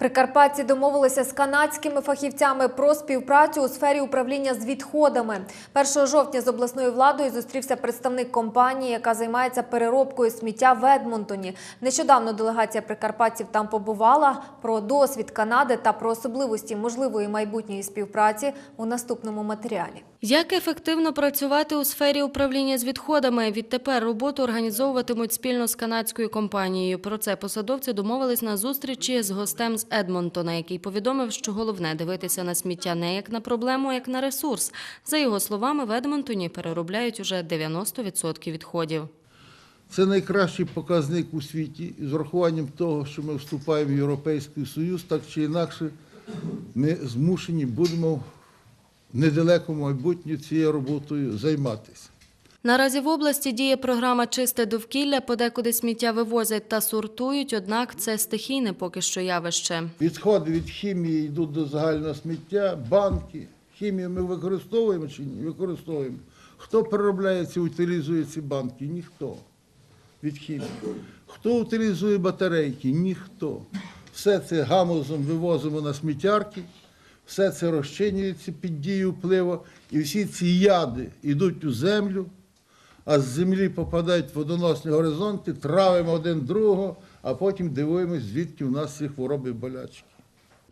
Прикарпатці домовилися з канадськими фахівцями про співпрацю у сфері управління з відходами. 1 жовтня з обласною владою зустрівся представник компанії, яка займається переробкою сміття в Едмонтоні. Нещодавно делегація прикарпатців там побувала. Про досвід Канади та про особливості можливої майбутньої співпраці у наступному матеріалі. Як ефективно працювати у сфері управління з відходами? Відтепер роботу організовуватимуть спільно з канадською компанією. Про це посадовці домовились на зустрічі з гостем з Едмонтона, який повідомив, що головне дивитися на сміття не як на проблему, як на ресурс. За його словами, в Едмонтоні переробляють уже 90% відходів. Це найкращий показник у світі. І з урахуванням того, що ми вступаємо в Європейський Союз, так чи інакше, ми змушені будемо в недалекому майбутньому цією роботою займатися. Наразі в області діє програма Чисте довкілля, подекуди сміття вивозять та сортують, однак це стихійне поки що явище. Відходи від хімії йдуть до загального сміття, банки. Хімію ми використовуємо чи ні? Використовуємо. Хто переробляє ці, утилізує ці банки? Ніхто. Від хімії. Хто утилізує батарейки? Ніхто. Все це гамузом вивозимо на сміттярки, все це розчинюється під дією впливу, і всі ці яди йдуть у землю, а з землі попадають в водоносні горизонти, травимо один другого, а потім дивуємось, звідки у нас ці хвороби болячки.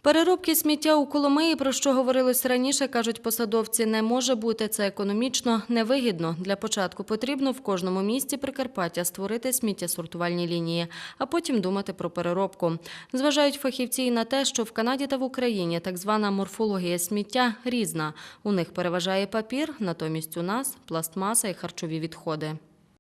Переробки сміття у Коломиї, про що говорилось раніше, кажуть посадовці, не може бути. Це економічно невигідно. Для початку потрібно в кожному місті Прикарпаття створити сміттєсортувальні лінії, а потім думати про переробку. Зважають фахівці і на те, що в Канаді та в Україні так звана морфологія сміття різна. У них переважає папір, натомість у нас пластмаса і харчові відходи.